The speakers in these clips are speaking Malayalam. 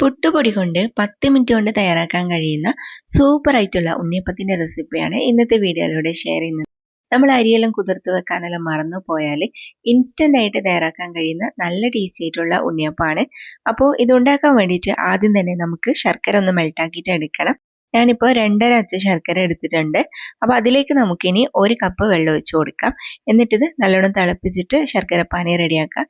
പുട്ടുപൊടി കൊണ്ട് പത്ത് മിനിറ്റ് കൊണ്ട് തയ്യാറാക്കാൻ കഴിയുന്ന സൂപ്പർ ആയിട്ടുള്ള ഉണ്ണിയപ്പത്തിന്റെ റെസിപ്പിയാണ് ഇന്നത്തെ വീഡിയോയിലൂടെ ഷെയർ ചെയ്യുന്നത്. നമ്മൾ അരിയെല്ലാം കുതിർത്ത് വെക്കാനെല്ലാം മറന്നു പോയാൽ ഇൻസ്റ്റന്റ് ആയിട്ട് തയ്യാറാക്കാൻ കഴിയുന്ന നല്ല ടേസ്റ്റി ആയിട്ടുള്ള ഉണ്ണിയപ്പമാണ്. അപ്പോൾ ഇത് ഉണ്ടാക്കാൻ വേണ്ടിയിട്ട് ആദ്യം തന്നെ നമുക്ക് ശർക്കര ഒന്ന് മെൽട്ടാക്കിയിട്ട് എടുക്കണം. ഞാനിപ്പോൾ രണ്ടര അച്ച ശർക്കര എടുത്തിട്ടുണ്ട്. അപ്പോൾ അതിലേക്ക് നമുക്കിനി ഒരു കപ്പ് വെള്ളം ഒഴിച്ചു കൊടുക്കാം. എന്നിട്ടിത് നല്ലോണം തിളപ്പിച്ചിട്ട് ശർക്കര പാനി റെഡിയാക്കാം.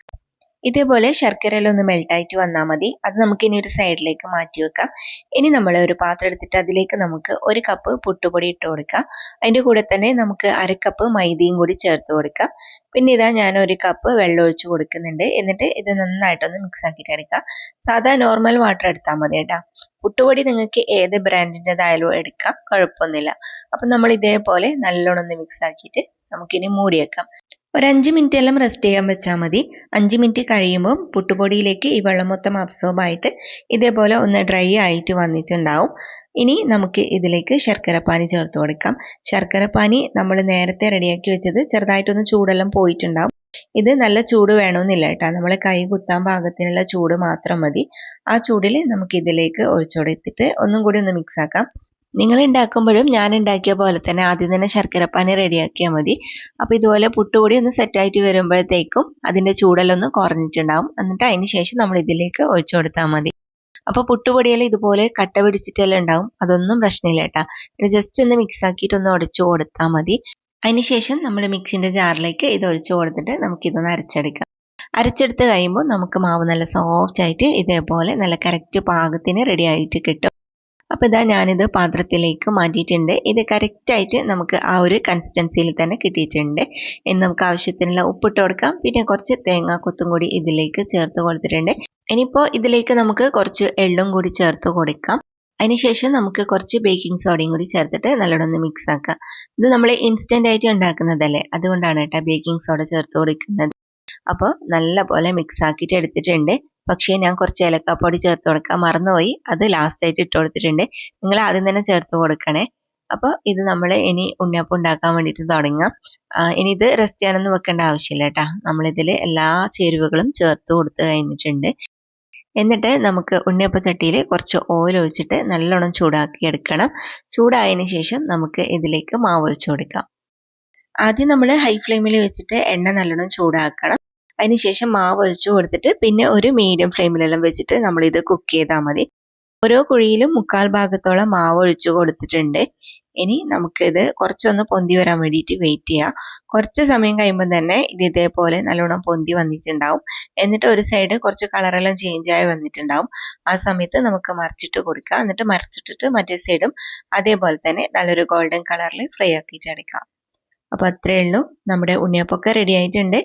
ഇതേപോലെ ശർക്കരയെല്ലാം ഒന്ന് മെൽട്ടായിട്ട് വന്നാൽ മതി. അത് നമുക്ക് ഇനി ഒരു സൈഡിലേക്ക് മാറ്റി വെക്കാം. ഇനി നമ്മൾ ഒരു പാത്രം എടുത്തിട്ട് അതിലേക്ക് നമുക്ക് ഒരു കപ്പ് പുട്ടുപൊടി ഇട്ട് കൊടുക്കാം. അതിന്റെ കൂടെ തന്നെ നമുക്ക് അരക്കപ്പ് കപ്പ് മൈദയും കൂടി ചേർത്ത് കൊടുക്കാം. പിന്നെ ഇതാ ഞാൻ ഒരു കപ്പ് വെള്ളം ഒഴിച്ച് കൊടുക്കുന്നുണ്ട്. എന്നിട്ട് ഇത് നന്നായിട്ടൊന്ന് മിക്സ് ആക്കിയിട്ട് എടുക്കാം. സാധാ നോർമൽ വാട്ടർ എടുത്താൽ മതി കേട്ടോ. പുട്ടുപൊടി നിങ്ങൾക്ക് ഏത് ബ്രാൻഡിന്റെതായാലും എടുക്കാം. കുഴപ്പമൊന്നുമില്ല. അപ്പം നമ്മൾ ഇതേപോലെ നല്ലോണം ഒന്ന് മിക്സ് ആക്കിയിട്ട് നമുക്കിനി മൂടി വെക്കാം. ഒരു അഞ്ച് മിനിറ്റ് എല്ലാം റെസ്റ്റ് ചെയ്യാൻ വെച്ചാൽ മതി. അഞ്ച് മിനിറ്റ് കഴിയുമ്പോൾ പുട്ടുപൊടിയിലേക്ക് ഈ വെള്ളം മൊത്തം അബ്സോർബ് ആയിട്ട് ഇതേപോലെ ഒന്ന് ഡ്രൈ ആയിട്ട് വന്നിട്ടുണ്ടാവും. ഇനി നമുക്ക് ഇതിലേക്ക് ശർക്കരപ്പാനി ചേർത്ത് കൊടുക്കാം. ശർക്കരപ്പാനി നമ്മൾ നേരത്തെ റെഡിയാക്കി വെച്ചത് ചെറുതായിട്ടൊന്ന് ചൂടെല്ലാം പോയിട്ടുണ്ടാവും. ഇത് നല്ല ചൂട് വേണമെന്നില്ല കേട്ടോ. നമ്മൾ കൈ കുത്താൻ പാകത്തിനുള്ള ചൂട് മാത്രം മതി. ആ ചൂടിൽ നമുക്ക് ഇതിലേക്ക് ഒഴിച്ചു കൊടുത്തിട്ട് ഒന്നും കൂടി ഒന്ന് മിക്സ് ആക്കാം. നിങ്ങൾ ഉണ്ടാക്കുമ്പോഴും ഞാൻ ഉണ്ടാക്കിയ പോലെ തന്നെ ആദ്യം തന്നെ ശർക്കരപ്പാനി റെഡിയാക്കിയാൽ മതി. അപ്പോൾ ഇതുപോലെ പുട്ടുപൊടി ഒന്ന് സെറ്റായിട്ട് വരുമ്പോഴത്തേക്കും അതിന്റെ ചൂടെല്ലാം ഒന്ന് കുറഞ്ഞിട്ടുണ്ടാവും. എന്നിട്ട് അതിന് ശേഷം നമ്മൾ ഇതിലേക്ക് ഒഴിച്ചു കൊടുത്താൽ മതി. അപ്പോൾ പുട്ടുപൊടിയെല്ലാം ഇതുപോലെ കട്ട പിടിച്ചിട്ടെല്ലാം ഉണ്ടാവും. അതൊന്നും പ്രശ്നമില്ല കേട്ടോ. ജസ്റ്റ് ഒന്ന് മിക്സ് ആക്കിയിട്ട് ഒന്ന് ഉടച്ചു കൊടുത്താൽ മതി അതിനുശേഷം നമ്മൾ മിക്സിന്റെ ജാറിലേക്ക് ഇത് ഒഴിച്ചു കൊടുത്തിട്ട് നമുക്ക് നമുക്കിതൊന്ന് അരച്ചെടുക്കാം. അരച്ചെടുത്ത് കഴിയുമ്പോൾ നമുക്ക് മാവ് നല്ല സോഫ്റ്റ് ആയിട്ട് ഇതേപോലെ നല്ല കറക്റ്റ് പാകത്തിന് റെഡി ആയിട്ട് കിട്ടും. അപ്പോൾ ഇതാ ഞാനിത് പാത്രത്തിലേക്ക് മാറ്റിയിട്ടുണ്ട്. ഇത് കറക്റ്റായിട്ട് നമുക്ക് ആ ഒരു കൺസിസ്റ്റൻസിയിൽ തന്നെ കിട്ടിയിട്ടുണ്ട്. ഇനി നമുക്ക് ആവശ്യത്തിനുള്ള ഉപ്പിട്ട് കൊടുക്കാം. പിന്നെ കുറച്ച് തേങ്ങാ കൊത്തും കൂടി ഇതിലേക്ക് ചേർത്ത് കൊടുത്തിട്ടുണ്ട്. ഇനിയിപ്പോൾ ഇതിലേക്ക് നമുക്ക് കുറച്ച് എള്ളും കൂടി ചേർത്ത് കൊടുക്കാം. അതിനുശേഷം നമുക്ക് കുറച്ച് ബേക്കിംഗ് സോഡയും കൂടി ചേർത്തിട്ട് നല്ലോണം മിക്സ് ആക്കാം. ഇത് നമ്മൾ ഇൻസ്റ്റന്റ് ആയിട്ട് ഉണ്ടാക്കുന്നതല്ലേ? അതുകൊണ്ടാണ് കേട്ടോ ബേക്കിംഗ് സോഡ ചേർത്ത് കൊടുക്കുന്നത്. അപ്പോൾ നല്ല പോലെ മിക്സ് ആക്കിയിട്ട് എടുത്തിട്ടുണ്ട്. പക്ഷേ ഞാൻ കുറച്ച് ഏലക്കാപ്പൊടി ചേർത്ത് കൊടുക്കാൻ മറന്നുപോയി. അത് ലാസ്റ്റ് ആയിട്ട് ഇട്ട് കൊടുത്തിട്ടുണ്ട്. നിങ്ങൾ ആദ്യം തന്നെ ചേർത്ത് കൊടുക്കണേ. അപ്പോൾ ഇത് നമ്മൾ ഇനി ഉണ്ണിയപ്പം ഉണ്ടാക്കാൻ വേണ്ടിയിട്ട് തുടങ്ങാം. ഇനി ഇത് റെസ്റ്റ് ചെയ്യാനൊന്നും വെക്കേണ്ട ആവശ്യമില്ല കേട്ടോ. നമ്മളിതിൽ എല്ലാ ചേരുവകളും ചേർത്ത് കൊടുത്ത് കഴിഞ്ഞിട്ടുണ്ട്. എന്നിട്ട് നമുക്ക് ഉണ്ണിയപ്പ ചട്ടിയിൽ കുറച്ച് ഓയിൽ ഒഴിച്ചിട്ട് നല്ലോണം ചൂടാക്കി എടുക്കണം. ചൂടായതിനു ശേഷം നമുക്ക് ഇതിലേക്ക് മാവ് ഒഴിച്ചു കൊടുക്കാം. ആദ്യം നമ്മൾ ഹൈ ഫ്ലെയിമിൽ വെച്ചിട്ട് എണ്ണ നല്ലോണം ചൂടാക്കണം. അതിനുശേഷം മാവ് ഒഴിച്ചു കൊടുത്തിട്ട് പിന്നെ ഒരു മീഡിയം ഫ്ലെയിമിലെല്ലാം വെച്ചിട്ട് നമ്മൾ ഇത് കുക്ക് ചെയ്താൽ മതി. ഓരോ കുഴിയിലും മുക്കാൽ ഭാഗത്തോളം മാവ് ഒഴിച്ചു കൊടുത്തിട്ടുണ്ട്. ഇനി നമുക്കിത് കുറച്ചൊന്ന് പൊന്തി വരാൻ വേണ്ടിയിട്ട് വെയിറ്റ് ചെയ്യാം. കുറച്ച് സമയം കഴിയുമ്പോൾ തന്നെ ഇത് ഇതേപോലെ നല്ലോണം പൊന്തി വന്നിട്ടുണ്ടാവും. എന്നിട്ട് ഒരു സൈഡ് കുറച്ച് കളറെല്ലാം ചേഞ്ച് ആയി വന്നിട്ടുണ്ടാവും. ആ സമയത്ത് നമുക്ക് മറിച്ചിട്ട് കൊടുക്കാം. എന്നിട്ട് മറിച്ചിട്ടിട്ട് മറ്റേ സൈഡും അതേപോലെ തന്നെ നല്ലൊരു ഗോൾഡൻ കളറിൽ ഫ്രൈ ആക്കിയിട്ട് എടുക്കാം അപ്പോൾ അത്രയേ ഉള്ളൂ. നമ്മുടെ ഉണ്ണിയപ്പൊക്കെ റെഡി ആയിട്ടുണ്ട്.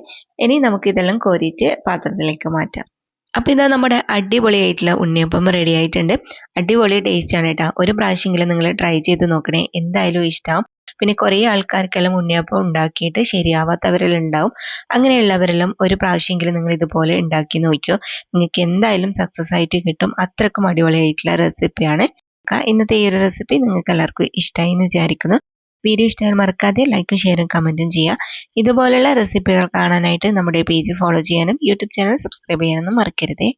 ഇനി നമുക്ക് ഇതെല്ലാം കോരിയിട്ട് പാത്രത്തിലേക്ക് മാറ്റാം. അപ്പോൾ ഇതാ നമ്മുടെ അടിപൊളിയായിട്ടുള്ള ഉണ്ണിയപ്പം റെഡി ആയിട്ടുണ്ട്. അടിപൊളി ആണ് കേട്ടോ. ഒരു പ്രാവശ്യമെങ്കിലും നിങ്ങൾ ട്രൈ ചെയ്ത് നോക്കണേ. എന്തായാലും ഇഷ്ടമാവും പിന്നെ കുറേ ആൾക്കാർക്കെല്ലാം ഉണ്ണിയപ്പം ഉണ്ടാക്കിയിട്ട് ശരിയാവാത്തവരെല്ലാം ഉണ്ടാവും. അങ്ങനെയുള്ളവരെല്ലാം ഒരു പ്രാവശ്യമെങ്കിലും നിങ്ങൾ ഇതുപോലെ ഉണ്ടാക്കി നോക്കിയോ നിങ്ങൾക്ക് എന്തായാലും സക്സസ് ആയിട്ട് കിട്ടും. അത്രക്കും അടിപൊളിയായിട്ടുള്ള റെസിപ്പിയാണ് ഇന്നത്തെ ഈ ഒരു റെസിപ്പി നിങ്ങൾക്ക് എല്ലാവർക്കും ഇഷ്ടമായി എന്ന് വിചാരിക്കുന്നു. വീഡിയോ ഇഷ്ടമായി മറക്കാതെ ലൈക്കും ഷെയറും കമന്റും ചെയ്യുക. ഇതുപോലുള്ള റെസിപ്പികൾ കാണാനായിട്ട് നമ്മുടെ പേജ് ഫോളോ ചെയ്യാനും യൂട്യൂബ് ചാനൽ സബ്സ്ക്രൈബ് ചെയ്യാനൊന്നും മറക്കരുതേ.